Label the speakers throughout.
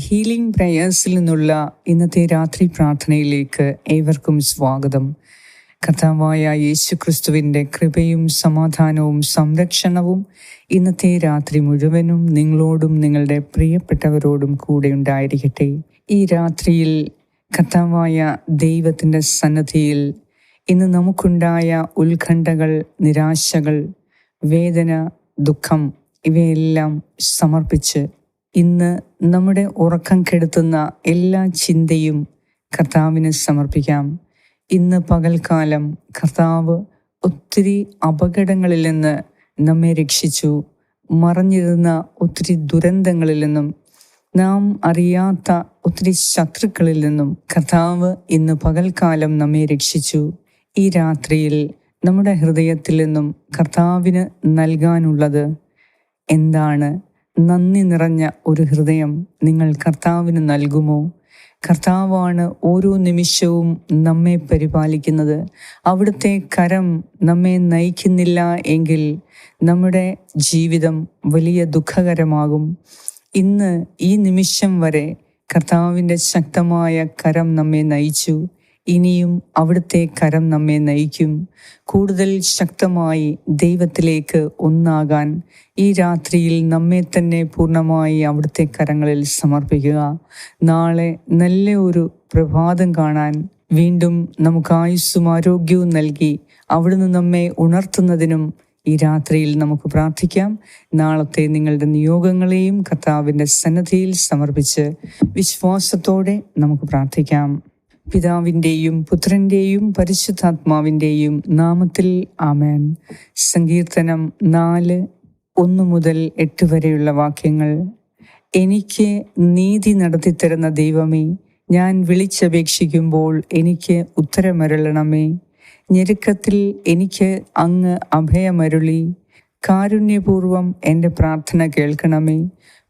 Speaker 1: Healing പ്രയേഴ്സിൽ നിന്നുള്ള ഇന്നത്തെ രാത്രി പ്രാർത്ഥനയിലേക്ക് ഏവർക്കും സ്വാഗതം. കർത്താവായ യേശു ക്രിസ്തുവിന്റെ കൃപയും സമാധാനവും സംരക്ഷണവും ഇന്നത്തെ രാത്രി മുഴുവനും നിങ്ങളോടും നിങ്ങളുടെ പ്രിയപ്പെട്ടവരോടും കൂടെ ഉണ്ടായിരിക്കട്ടെ. ഈ രാത്രിയിൽ കർത്താവായ ദൈവത്തിന്റെ സന്നദ്ധിയിൽ ഇന്ന് നമുക്കുണ്ടായ ഉത്കണ്ഠകൾ നിരാശകൾ വേദന ദുഃഖം ഇവയെല്ലാം സമർപ്പിച്ച് ഇന്ന് നമ്മുടെ ഉറക്കം കെടുത്തുന്ന എല്ലാ ചിന്തയും കർത്താവിന് സമർപ്പിക്കാം. ഇന്ന് പകൽക്കാലം കർത്താവ് ഒത്തിരി അപകടങ്ങളിൽ നിന്ന് നമ്മെ രക്ഷിച്ചു. മറഞ്ഞിരുന്ന ഒത്തിരി ദുരന്തങ്ങളിൽ നിന്നും നാം അറിയാത്ത ഒത്തിരി ശത്രുക്കളിൽ നിന്നും കർത്താവ് ഇന്ന് പകൽക്കാലം നമ്മെ രക്ഷിച്ചു. ഈ രാത്രിയിൽ നമ്മുടെ ഹൃദയത്തിൽ നിന്നും കർത്താവിന് നൽകാനുള്ളത് എന്താണ്? നന്ദി നിറഞ്ഞ ഒരു ഹൃദയം നിങ്ങൾ കർത്താവിന് നൽകുമോ? കർത്താവാണ് ഓരോ നിമിഷവും നമ്മെ പരിപാലിക്കുന്നത്. അവിടുത്തെ കരം നമ്മെ നയിക്കുന്നില്ല എങ്കിൽ നമ്മുടെ ജീവിതം വലിയ ദുഃഖകരമാകും. ഇന്ന് ഈ നിമിഷം വരെ കർത്താവിന്റെ ശക്തമായ കരം നമ്മെ നയിച്ചു. ഇനിയും അവിടുത്തെ കരം നമ്മെ നയിക്കും. കൂടുതൽ ശക്തമായി ദൈവത്തിലേക്ക് ഒന്നാകാൻ ഈ രാത്രിയിൽ നമ്മെ തന്നെ പൂർണമായി അവിടുത്തെ കരങ്ങളിൽ സമർപ്പിക്കുക. നാളെ നല്ല ഒരു പ്രഭാതം കാണാൻ വീണ്ടും നമുക്ക് ആയുസ്സും ആരോഗ്യവും നൽകി അവിടുന്ന് നമ്മെ ഉണർത്തുന്നതിനും ഈ രാത്രിയിൽ നമുക്ക് പ്രാർത്ഥിക്കാം. നാളത്തെ നിങ്ങളുടെ നിയോഗങ്ങളെയും കർത്താവിന്റെ സന്നദ്ധിയിൽ സമർപ്പിച്ച് വിശ്വാസത്തോടെ നമുക്ക് പ്രാർത്ഥിക്കാം. പിതാവിന്റെയും പുത്രന്റെയും പരിശുദ്ധാത്മാവിന്റെയും നാമത്തിൽ ആമേൻ. സങ്കീർത്തനം നാല് ഒന്ന് മുതൽ എട്ട് വരെയുള്ള വാക്യങ്ങൾ. എനിക്ക് നീതി നടത്തിത്തരുന്ന ദൈവമേ ഞാൻ വിളിച്ചപേക്ഷിക്കുമ്പോൾ എനിക്ക് ഉത്തരമരുളണമേ. ഞെരുക്കത്തിൽ എനിക്ക് അങ്ങ് അഭയമരുളി. കാരുണ്യപൂർവം എന്റെ പ്രാർത്ഥന കേൾക്കണമേ.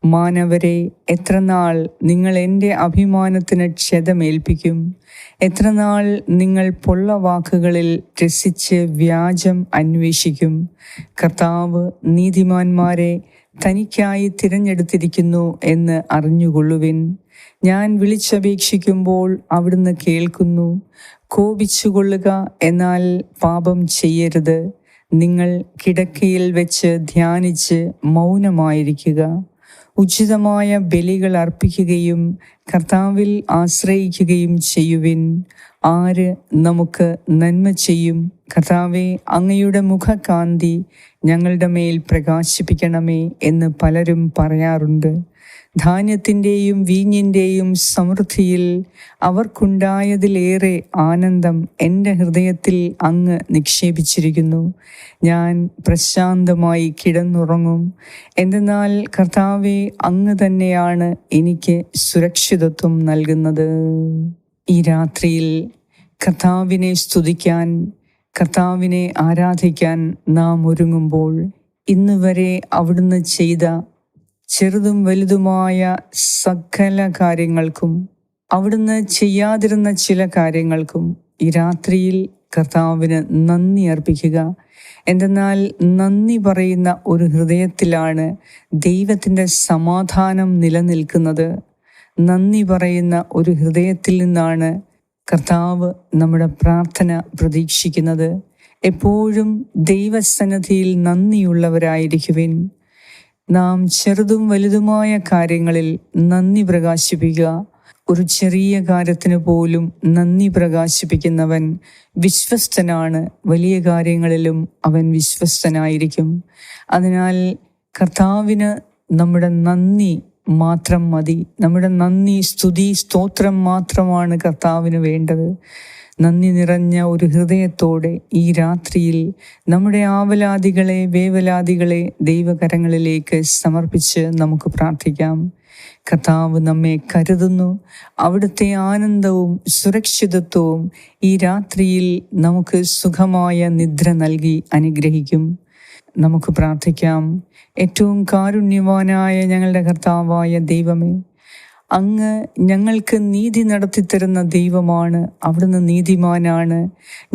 Speaker 1: മാനവരെ എത്രനാൾ നിങ്ങൾ എന്റെ അഭിമാനത്തിന് ക്ഷതമേൽപ്പിക്കും? എത്രനാൾ നിങ്ങൾ പൊള്ള വാക്കുകളിൽ രസിച്ച് വ്യാജം അന്വേഷിക്കും? കർത്താവ് നീതിമാന്മാരെ തനിക്കായി തിരഞ്ഞെടുത്തിരിക്കുന്നു എന്ന് അറിഞ്ഞുകൊള്ളുവിൻ. ഞാൻ വിളിച്ചപേക്ഷിക്കുമ്പോൾ അവിടുന്ന് കേൾക്കുന്നു. കോപിച്ചുകൊള്ളുക എന്നാൽ പാപം ചെയ്യരുത്. നിങ്ങൾ കിടക്കയിൽ വെച്ച് ധ്യാനിച്ച് മൗനമായിരിക്കുക. ഉചിതമായ ബലികൾ അർപ്പിക്കുകയും കർത്താവിൽ ആശ്രയിക്കുകയും ചെയ്യുവിൻ. ആര് നമുക്ക് നന്മ ചെയ്യും? കർത്താവെ അങ്ങയുടെ മുഖകാന്തി ഞങ്ങളുടെ മേൽ പ്രകാശിപ്പിക്കണമേ എന്ന് പലരും പറയാറുണ്ട്. ധാന്യത്തിന്റെയും വീഞ്ഞിന്റെയും സമൃദ്ധിയിൽ അവർക്കുണ്ടായതിലേറെ ആനന്ദം എന്റെ ഹൃദയത്തിൽ അങ്ങ് നിക്ഷേപിച്ചിരിക്കുന്നു. ഞാൻ പ്രശാന്തമായി കിടന്നുറങ്ങും. എന്തെന്നാൽ കർത്താവെ അങ്ങ് തന്നെയാണ് എനിക്ക് സുരക്ഷിതത്വം നൽകുന്നത്. ഈ രാത്രിയിൽ കർത്താവിനെ സ്തുതിക്കാൻ കർത്താവിനെ ആരാധിക്കാൻ നാം ഒരുങ്ങുമ്പോൾ ഇന്നുവരെ അവിടുന്ന് ചെയ്ത ചെറുതും വലുതുമായ സകല കാര്യങ്ങൾക്കും അവിടുന്ന് ചെയ്യാതിരുന്ന ചില കാര്യങ്ങൾക്കും ഈ രാത്രിയിൽ കർത്താവിന് നന്ദി അർപ്പിക്കുക. എന്തെന്നാൽ നന്ദി പറയുന്ന ഒരു ഹൃദയത്തിലാണ് ദൈവത്തിന്റെ സമാധാനം നിലനിൽക്കുന്നത്. നന്ദി പറയുന്ന ഒരു ഹൃദയത്തിൽ നിന്നാണ് കർത്താവ് നമ്മുടെ പ്രാർത്ഥന പ്രതീക്ഷിക്കുന്നത്. എപ്പോഴും ദൈവസന്നദ്ധിയിൽ നന്ദിയുള്ളവരായിരിക്കുവിൻ. നാം ചെറുതും വലുതുമായ കാര്യങ്ങളിൽ നന്ദി പ്രകാശിപ്പിക്കുക. ഒരു ചെറിയ കാര്യത്തിന് പോലും നന്ദി പ്രകാശിപ്പിക്കുന്നവൻ വിശ്വസ്തനാണ്. വലിയ കാര്യങ്ങളിലും അവൻ വിശ്വസ്തനായിരിക്കും. അതിനാൽ കർത്താവിന് നമ്മുടെ നന്ദി മാത്രം മതി. നമ്മുടെ നന്ദി സ്തുതി സ്തോത്രം മാത്രമാണ് കർത്താവിന് വേണ്ടത്. നന്ദി നിറഞ്ഞ ഒരു ഹൃദയത്തോടെ ഈ രാത്രിയിൽ നമ്മുടെ ആവലാദികളെ വേവലാദികളെ ദൈവകരങ്ങളിലേക്ക് സമർപ്പിച്ച് നമുക്ക് പ്രാർത്ഥിക്കാം. കർത്താവ് നമ്മെ കരുതുന്നു. അവിടുത്തെ ആനന്ദവും സുരക്ഷിതത്വവും ഈ രാത്രിയിൽ നമുക്ക് സുഖമായ നിദ്ര നൽകി അനുഗ്രഹിക്കും. നമുക്ക് പ്രാർത്ഥിക്കാം. ഏറ്റവും കാരുണ്യവാനായ ഞങ്ങളുടെ കർത്താവായ ദൈവമേ അങ്ങ് ഞങ്ങൾക്ക് നീതി നടത്തിത്തരുന്ന ദൈവമാണ് അവിടുന്ന് നീതിമാനാണ്.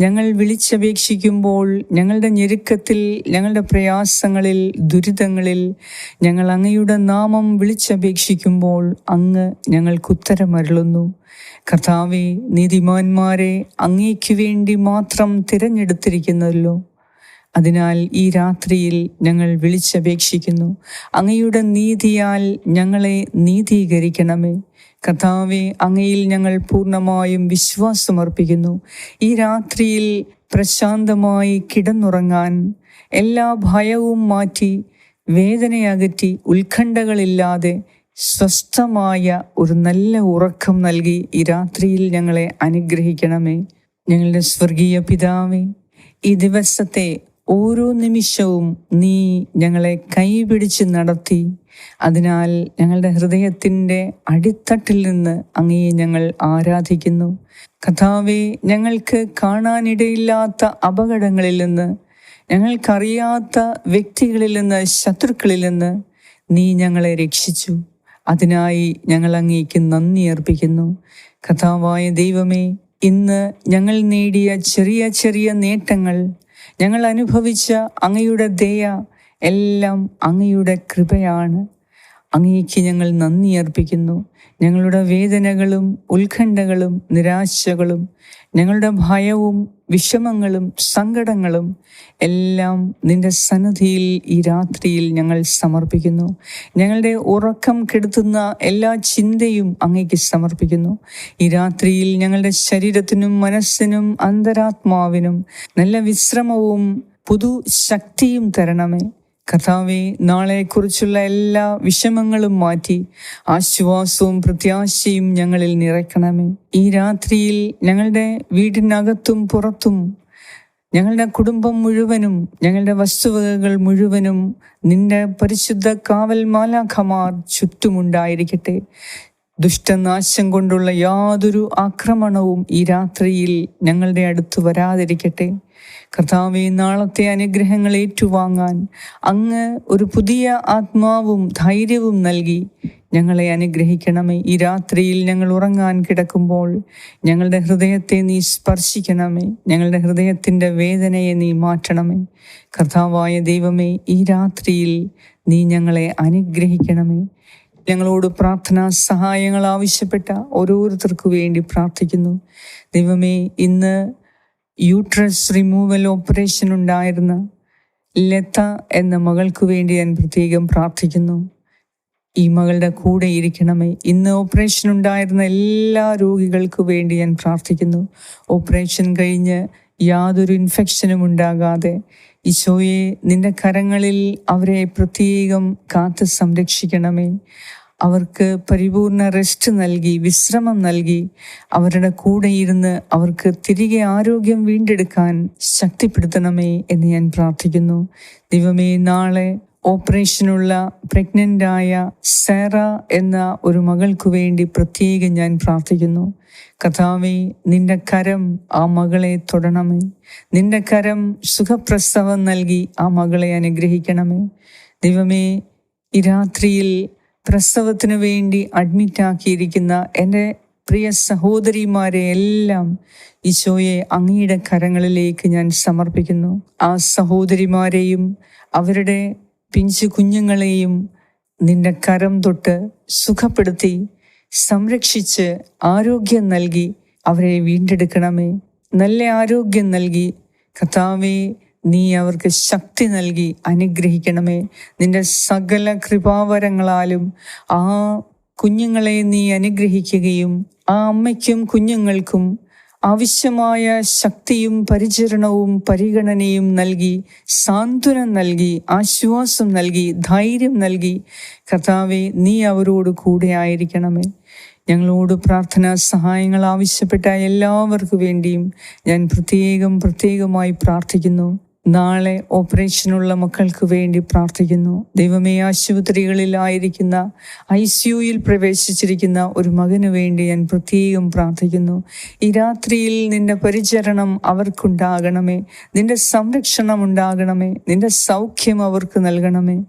Speaker 1: ഞങ്ങൾ വിളിച്ചപേക്ഷിക്കുമ്പോൾ ഞങ്ങളുടെ ഞെരുക്കത്തിൽ ഞങ്ങളുടെ പ്രയാസങ്ങളിൽ ദുരിതങ്ങളിൽ ഞങ്ങൾ അങ്ങയുടെ നാമം വിളിച്ചപേക്ഷിക്കുമ്പോൾ അങ്ങ് ഞങ്ങൾക്ക് ഉത്തരമരുളുന്നു. കർത്താവെ നീതിമാന്മാരെ അങ്ങേക്ക് വേണ്ടി മാത്രം തിരഞ്ഞെടുത്തിരിക്കുന്നല്ലോ. അതിനാൽ ഈ രാത്രിയിൽ ഞങ്ങൾ വിളിച്ചപേക്ഷിക്കുന്നു. അങ്ങയുടെ നീതിയാൽ ഞങ്ങളെ നീതീകരിക്കണമേ. കഥാവെ അങ്ങയിൽ ഞങ്ങൾ പൂർണമായും വിശ്വാസമർപ്പിക്കുന്നു. ഈ രാത്രിയിൽ പ്രശാന്തമായി കിടന്നുറങ്ങാൻ എല്ലാ ഭയവും മാറ്റി വേദനയകറ്റി ഉത്കണ്ഠകളില്ലാതെ സ്വസ്ഥമായ ഒരു നല്ല ഉറക്കം നൽകി ഈ രാത്രിയിൽ ഞങ്ങളെ അനുഗ്രഹിക്കണമേ. ഞങ്ങളുടെ സ്വർഗീയ പിതാവേ ഈ ദിവസത്തെ ഓരോ നിമിഷവും നീ ഞങ്ങളെ കൈപിടിച്ച് നടത്തി. അതിനാൽ ഞങ്ങളുടെ ഹൃദയത്തിന്റെ അടിത്തട്ടിൽ നിന്ന് അങ്ങയെ ഞങ്ങൾ ആരാധിക്കുന്നു. കഥാവെ ഞങ്ങൾക്ക് കാണാനിടയില്ലാത്ത അപകടങ്ങളിൽ നിന്ന് ഞങ്ങൾക്കറിയാത്ത വ്യക്തികളിൽ നിന്ന് ശത്രുക്കളിൽ നിന്ന് നീ ഞങ്ങളെ രക്ഷിച്ചു. അതിനായി ഞങ്ങൾ അങ്ങേക്ക് നന്ദി അർപ്പിക്കുന്നു. കഥാവായ ദൈവമേ ഇന്ന് ഞങ്ങൾ നേടിയ ചെറിയ ചെറിയ നേട്ടങ്ങൾ ഞങ്ങൾ അനുഭവിച്ച അങ്ങയുടെ ദയ എല്ലാം അങ്ങയുടെ കൃപയാണ്. അങ്ങേക്ക് ഞങ്ങൾ നന്ദി അർപ്പിക്കുന്നു. ഞങ്ങളുടെ വേദനകളും ഉത്കണ്ഠകളും നിരാശകളും ഞങ്ങളുടെ ഭയവും വിഷമങ്ങളും സങ്കടങ്ങളും എല്ലാം നിന്റെ സന്നദ്ധിയിൽ ഈ രാത്രിയിൽ ഞങ്ങൾ സമർപ്പിക്കുന്നു. ഞങ്ങളുടെ ഉറക്കം കെടുത്തുന്ന എല്ലാ ചിന്തയും അങ്ങേക്ക് സമർപ്പിക്കുന്നു. ഈ രാത്രിയിൽ ഞങ്ങളുടെ ശരീരത്തിനും മനസ്സിനും അന്തരാത്മാവിനും നല്ല വിശ്രമവും പുതു ശക്തിയും തരണമേ. കർത്താവെ നാളെക്കുറിച്ചുള്ള എല്ലാ വിഷമങ്ങളും മാറ്റി ആശ്വാസവും പ്രത്യാശയും ഞങ്ങളിൽ നിറയ്ക്കണമേ. ഈ രാത്രിയിൽ ഞങ്ങളുടെ വീടിനകത്തും പുറത്തും ഞങ്ങളുടെ കുടുംബം മുഴുവനും ഞങ്ങളുടെ വസ്തുവകകൾ മുഴുവനും നിന്റെ പരിശുദ്ധ കാവൽ മാലാഖമാർ ചുറ്റുമുണ്ടായിരിക്കട്ടെ. ദുഷ്ടനാശം കൊണ്ടുള്ള യാതൊരു ആക്രമണവും ഈ രാത്രിയിൽ ഞങ്ങളുടെ അടുത്ത് വരാതിരിക്കട്ടെ. കർത്താവെ നാളത്തെ അനുഗ്രഹങ്ങൾ ഏറ്റുവാങ്ങാൻ അങ്ങ് ഒരു പുതിയ ആത്മാവും ധൈര്യവും നൽകി ഞങ്ങളെ അനുഗ്രഹിക്കണമേ. ഈ രാത്രിയിൽ ഞങ്ങൾ ഉറങ്ങാൻ കിടക്കുമ്പോൾ ഞങ്ങളുടെ ഹൃദയത്തെ നീ സ്പർശിക്കണമേ. ഞങ്ങളുടെ ഹൃദയത്തിന്റെ വേദനയെ നീ മാറ്റണമേ. കർത്താവായ ദൈവമേ ഈ രാത്രിയിൽ നീ ഞങ്ങളെ അനുഗ്രഹിക്കണമേ. ഞങ്ങളോട് പ്രാർത്ഥനാ സഹായങ്ങൾ ആവശ്യപ്പെട്ട ഓരോരുത്തർക്കു വേണ്ടി പ്രാർത്ഥിക്കുന്നു. ദൈവമേ ഇന്ന് യൂട്രസ് റിമൂവൽ ഓപ്പറേഷൻ ഉണ്ടായിരുന്ന ലത എന്ന മകൾക്ക് വേണ്ടി ഞാൻ പ്രത്യേകം പ്രാർത്ഥിക്കുന്നു. ഈ മകളുടെ കൂടെ ഇരിക്കണമേ. ഇന്ന് ഓപ്പറേഷൻ ഉണ്ടായിരുന്ന എല്ലാ രോഗികൾക്കു വേണ്ടി ഞാൻ പ്രാർത്ഥിക്കുന്നു. ഓപ്പറേഷൻ കഴിഞ്ഞ് യാതൊരു ഇൻഫെക്ഷനും ഉണ്ടാകാതെ ഈശോയെ നിന്റെ കരങ്ങളിൽ അവരെ പ്രത്യേകം കാത്ത് സംരക്ഷിക്കണമേ. അവർക്ക് പരിപൂർണ റെസ്റ്റ് നൽകി വിശ്രമം നൽകി അവരുടെ കൂടെ ഇരുന്ന് അവർക്ക് തിരികെ ആരോഗ്യം വീണ്ടെടുക്കാൻ ശക്തിപ്പെടുത്തണമേ എന്ന് ഞാൻ പ്രാർത്ഥിക്കുന്നു. ദൈവമേ നാളെ ഓപ്പറേഷനുള്ള പ്രഗ്നന്റായ സാറ എന്ന ഒരു മകൾക്കു വേണ്ടി പ്രത്യേകം ഞാൻ പ്രാർത്ഥിക്കുന്നു. കഥാവി നിന്റെ കരം ആ മകളെ തൊടണമേ. നിന്റെ കരം സുഖപ്രസവം നൽകി ആ മകളെ അനുഗ്രഹിക്കണമേ. ദൈവമേ ഈ രാത്രിയിൽ പ്രസവത്തിന് വേണ്ടി അഡ്മിറ്റാക്കിയിരിക്കുന്ന എന്റെ പ്രിയ സഹോദരിമാരെ എല്ലാം ഈശോയെ അങ്ങയുടെ കരങ്ങളിലേക്ക് ഞാൻ സമർപ്പിക്കുന്നു. ആ സഹോദരിമാരെയും അവരുടെ പിഞ്ചു കുഞ്ഞുങ്ങളെയും നിന്റെ കരം തൊട്ട് സുഖപ്പെടുത്തി സംരക്ഷിച്ച് ആരോഗ്യം നൽകി അവരെ വീണ്ടെടുക്കണമേ. നല്ല ആരോഗ്യം നൽകി. കഥാവേ നീ അവർക്ക് ശക്തി നൽകി അനുഗ്രഹിക്കണമേ. നിന്റെ സകല കൃപാവരങ്ങളാലും ആ കുഞ്ഞുങ്ങളെ നീ അനുഗ്രഹിക്കുകയും ആ അമ്മയ്ക്കും കുഞ്ഞുങ്ങൾക്കും ആവശ്യമായ ശക്തിയും പരിചരണവും പരിഗണനയും നൽകി സാന്ത്വനം നൽകി ആശ്വാസം നൽകി ധൈര്യം നൽകി. കർത്താവെ നീ അവരോട് കൂടെ ആയിരിക്കണമേ. ഞങ്ങളോട് പ്രാർത്ഥനാ സഹായങ്ങൾ ആവശ്യപ്പെട്ട എല്ലാവർക്കു വേണ്ടിയും ഞാൻ പ്രത്യേകം പ്രത്യേകമായി പ്രാർത്ഥിക്കുന്നു. നാളെ ഓപ്പറേഷനുള്ള മക്കൾക്ക് വേണ്ടി പ്രാർത്ഥിക്കുന്നു. ദൈവമേ ആശുപത്രികളിലായിരിക്കുന്ന ഐ സിയുയിൽ പ്രവേശിച്ചിരിക്കുന്ന ഒരു മകന് വേണ്ടി ഞാൻ പ്രത്യേകം പ്രാർത്ഥിക്കുന്നു. ഈ രാത്രിയിൽ നിന്റെ പരിചരണം അവർക്കുണ്ടാകണമേ. നിന്റെ സംരക്ഷണം ഉണ്ടാകണമേ. നിന്റെ സൗഖ്യം അവർക്ക് നൽകണമേ.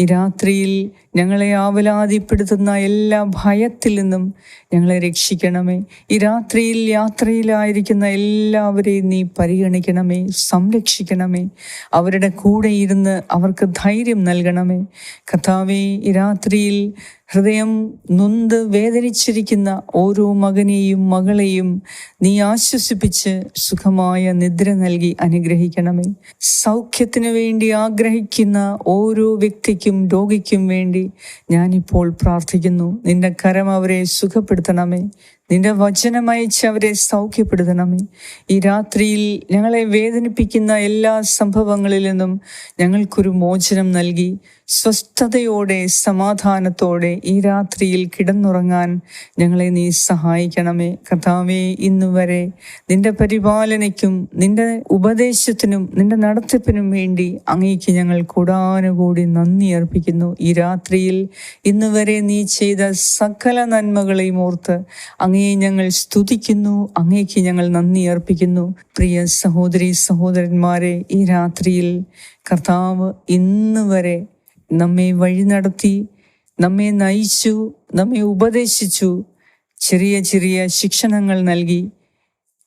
Speaker 1: ഈ രാത്രിയിൽ ഞങ്ങളെ ആവലാതിപ്പെടുത്തുന്ന എല്ലാ ഭയത്തിൽ നിന്നും ഞങ്ങളെ രക്ഷിക്കണമേ. ഈ രാത്രിയിൽ യാത്രയിലായിരിക്കുന്ന എല്ലാവരെയും നീ പരിഗണിക്കണമേ. സംരക്ഷിക്കണമേ. അവരുടെ കൂടെ ഇരുന്ന് അവർക്ക് ധൈര്യം നൽകണമേ. കഥാവെ ഈ രാത്രിയിൽ ഹൃദയം നൊന്ത് വേദനിച്ചിരിക്കുന്ന ഓരോ മകനെയും മകളെയും നീ ആശ്വസിപ്പിച്ച് സുഖമായ നിദ്ര നൽകി അനുഗ്രഹിക്കണമേ. സൗഖ്യത്തിന് വേണ്ടി ആഗ്രഹിക്കുന്ന ഓരോ വ്യക്തിക്കും രോഗിക്കും വേണ്ടി ഞാനിപ്പോൾ പ്രാർത്ഥിക്കുന്നു. നിന്റെ കരം അവരെ സുഖപ്പെടുത്തണമേ. നിന്റെ വചനം അയച്ച് അവരെ സൗഖ്യപ്പെടുത്തണമേ. ഈ രാത്രിയിൽ ഞങ്ങളെ വേദനിപ്പിക്കുന്ന എല്ലാ സംഭവങ്ങളിൽ നിന്നും ഞങ്ങൾക്കൊരു മോചനം നൽകി. സ്വസ്ഥതയോടെ സമാധാനത്തോടെ ഈ രാത്രിയിൽ കിടന്നുറങ്ങാൻ ഞങ്ങളെ നീ സഹായിക്കണമേ. കർത്താവേ ഇന്നു വരെ നിന്റെ പരിപാലനയ്ക്കും നിന്റെ ഉപദേശത്തിനും നിന്റെ നടത്തിപ്പിനും വേണ്ടി അങ്ങേക്ക് ഞങ്ങൾ കൂടാനുകൂടി നന്ദി അർപ്പിക്കുന്നു. ഈ രാത്രിയിൽ ഇന്നുവരെ നീ ചെയ്ത സകല നന്മകളെയും ഓർത്ത് അങ്ങയെ ഞങ്ങൾ സ്തുതിക്കുന്നു അങ്ങേക്ക് ഞങ്ങൾ നന്ദി അർപ്പിക്കുന്നു. പ്രിയ സഹോദരി സഹോദരന്മാരെ ഈ രാത്രിയിൽ കർത്താവ് ഇന്ന് വരെ നമ്മെ വഴി നടത്തി നമ്മെ നയിച്ചു നമ്മെ ഉപദേശിച്ചു ചെറിയ ചെറിയ ശിക്ഷണങ്ങൾ നൽകി.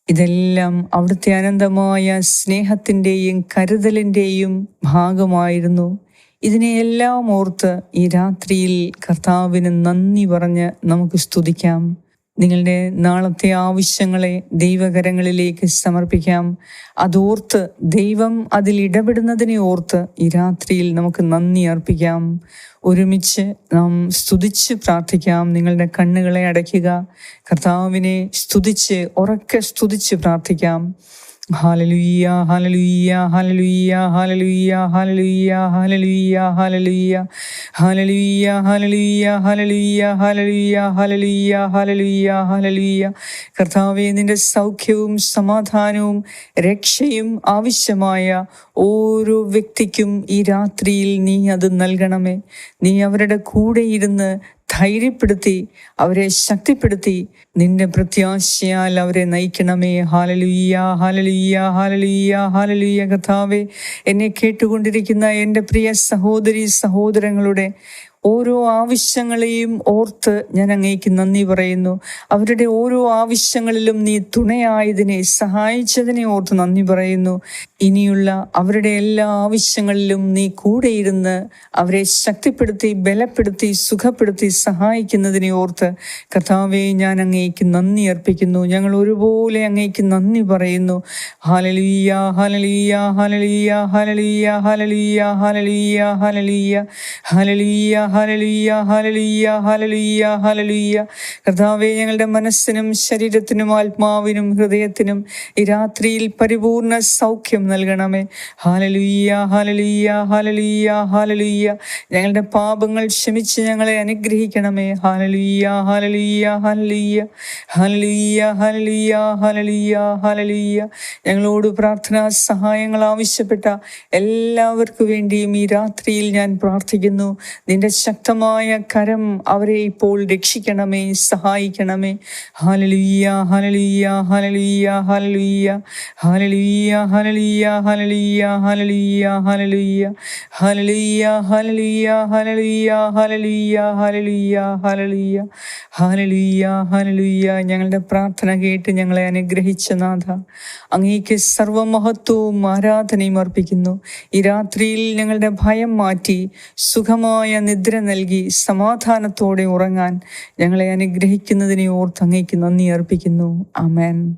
Speaker 1: ഇതെല്ലാം അവിടുത്തെ അനന്തമായ സ്നേഹത്തിന്റെയും കരുതലിന്റെയും ഭാഗമായിരുന്നു. ഇതിനെയെല്ലാം ഓർത്ത് ഈ രാത്രിയിൽ കർത്താവിന് നന്ദി പറഞ്ഞ് നമുക്ക് സ്തുതിക്കാം. നിങ്ങളുടെ നാളത്തെ ആവശ്യങ്ങളെ ദൈവകരങ്ങളിലേക്ക് സമർപ്പിക്കാം. അതോർത്ത് ദൈവം അതിൽ ഇടപെടുന്നതിനെ ഓർത്ത് ഈ രാത്രിയിൽ നമുക്ക് നന്ദി അർപ്പിക്കാം. ഒരുമിച്ച് നാം സ്തുതിച്ച് പ്രാർത്ഥിക്കാം. നിങ്ങളുടെ കണ്ണുകളെ അടയ്ക്കുക. കർത്താവിനെ സ്തുതിച്ച് ഉറക്കെ സ്തുതിച്ച് പ്രാർത്ഥിക്കാം. ഹാലലുയ്യ ഹാലലുയ്യ ഹാലലുയ്യ ഹാലലുയ്യ ഹാലലുയ്യ ഹാലലുയ്യ ഹാലലുയ്യ ഹാലലുയ്യ ഹാലലുയ്യ ഹാലലുയ്യ ഹാലലുയ്യ ഹാലലുയ്യ ഹാലലുയ്യ ഹാലലുയ്യ കർത്താവെ നിന്റെ സൗഖ്യവും സമാധാനവും രക്ഷയും ആവശ്യമായ ഓരോ വ്യക്തിക്കും ഈ രാത്രിയിൽ നീ അത് നൽകണമേ. നീ അവരുടെ കൂടെ ഇരുന്ന് ധൈര്യപ്പെടുത്തി അവരെ ശക്തിപ്പെടുത്തി. നിന്റെ പ്രത്യാശയാൽ അവരെ നയിക്കണമേ. ഹാലലുയ്യ ഹാലലുയ്യ ഹാലലുയ്യ ഹാലലുയ്യ കഥാവേ എന്നെ കേട്ടുകൊണ്ടിരിക്കുന്ന എന്റെ പ്രിയ സഹോദരി സഹോദരങ്ങളുടെ ഓരോ ആവശ്യങ്ങളെയും ഓർത്ത് ഞാൻ അങ്ങേക്ക് നന്ദി പറയുന്നു. അവരുടെ ഓരോ ആവശ്യങ്ങളിലും നീ തുണയായതിനെ സഹായിച്ചതിനെ ഓർത്ത് നന്ദി പറയുന്നു. ഇനിയുള്ള അവരുടെ എല്ലാ ആവശ്യങ്ങളിലും നീ കൂടെയിരുന്ന് അവരെ ശക്തിപ്പെടുത്തി ബലപ്പെടുത്തി സുഖപ്പെടുത്തി സഹായിക്കുന്നതിനെ ഓർത്ത് കർത്താവെ ഞാൻ അങ്ങേക്ക് നന്ദി അർപ്പിക്കുന്നു. ഞങ്ങൾ ഒരുപോലെ അങ്ങേക്ക് നന്ദി പറയുന്നു. ഹാലലിയ ഹാലലിയ ഹാലലിയ ഹാലലിയ ഹാലലിയ ഹാലലിയ ഹാലലിയ ഹാലലുയ്യ ഹാലലുയ്യ ഹലലുയ്യ ഹലലുയ്യ ഹലലുയ്യ കർത്താവെ ഞങ്ങളുടെ മനസ്സിനും ശരീരത്തിനും ആത്മാവിനും ഹൃദയത്തിനും ഈ രാത്രിയിൽ പരിപൂർണ സൗഖ്യം നൽകണമേ. ഹാലലുയ്യ ഹാലലുയ്യ ഹാലലുയ്യ ഹാലലുയ്യ ഞങ്ങളുടെ പാപങ്ങൾ ക്ഷമിച്ച് ഞങ്ങളെ അനുഗ്രഹിക്കണമേ. ഹാലലുയ്യ ഹാലലുയ്യ ഹലലുയ്യ ഹലലുയ്യ ഹലലുയ്യ ഹലലുയ്യ ഹലലുയ്യ ഞങ്ങളോട് പ്രാർത്ഥനാ സഹായങ്ങൾ ആവശ്യപ്പെട്ട എല്ലാവർക്കും വേണ്ടിയും ഈ രാത്രിയിൽ ഞാൻ പ്രാർത്ഥിക്കുന്നു. നിന്റെ ശക്തമായ കരം അവരെ ഇപ്പോൾ രക്ഷിക്കണമേ സഹായിക്കണമേ ഹാലലുയ്യ ഹാലലുയ്യ ഹാലലുയ്യ ഹാലലുയ്യ ഹാലലുയ്യ ഹാലലുയ്യ ഹാലലുയ്യ ഹാലലുയ്യ ഹാലലുയ്യ ഹാലലുയ്യ ഹാലലുയ്യ ഹാലലുയ്യ ഹാലലുയ്യ ഹാലലുയ്യ ഹാലലുയ്യ ഹാലലുയ്യ ഹാലലുയ്യ ഞങ്ങളുടെ പ്രാർത്ഥന കേട്ട് ഞങ്ങളെ അനുഗ്രഹിച്ച നാഥ അങ്ങേക്ക് സർവമഹത്വവും ആരാധനയും അർപ്പിക്കുന്നു ഈ രാത്രിയിൽ ഞങ്ങളുടെ ഭയം മാറ്റി സുഖമായ നിദ്ര നൽകി സമാധാനത്തോടെ ഉറങ്ങാൻ ഞങ്ങളെ അനുഗ്രഹിക്കുന്നതിനെ ഓർത്ത് അങ്ങേക്ക് നന്ദി അർപ്പിക്കുന്നു. ആമേൻ.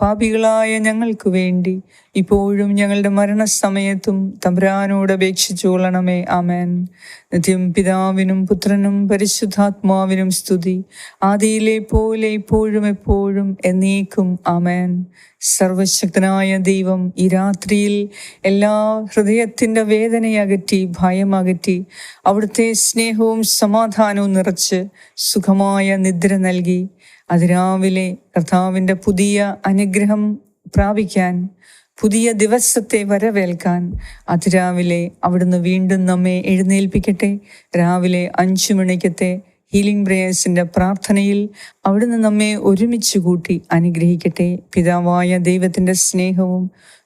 Speaker 1: പാപികളായ ഞങ്ങൾക്ക് വേണ്ടി ഇപ്പോഴും ഞങ്ങളുടെ മരണസമയത്തും തമ്പുരാനോട് അപേക്ഷിച്ചു കൊള്ളണമേ. ആമേൻ. നിത്യം പിതാവിനും പുത്രനും പരിശുദ്ധാത്മാവിനും സ്തുതി. ആദിയിലെ പോലെ ഇപ്പോഴും എപ്പോഴും എന്നേക്കും ആമേൻ. സർവശക്തനായ ദൈവം ഈ രാത്രിയിൽ എല്ലാ ഹൃദയത്തിന്റെ വേദനയകറ്റി ഭയമകറ്റി അവിടുത്തെ സ്നേഹവും സമാധാനവും നിറച്ച് സുഖമായ നിദ്ര നൽകി. അതിരാവിലെ കർത്താവിന്റെ പുതിയ അനുഗ്രഹം പ്രാപിക്കാൻ പുതിയ ദിവസത്തെ വരവേൽക്കാൻ അതിരാവിലെ അവിടുന്ന് വീണ്ടും നമ്മെ എഴുന്നേൽപ്പിക്കട്ടെ. രാവിലെ അഞ്ചു മണിക്കത്തെ ഹീലിംഗ് പ്രേയേഴ്സിന്റെ പ്രാർത്ഥനയിൽ അവിടുന്ന് നമ്മെ ഒരുമിച്ച് കൂട്ടി അനുഗ്രഹിക്കട്ടെ. പിതാവായ ദൈവത്തിന്റെ സ്നേഹവും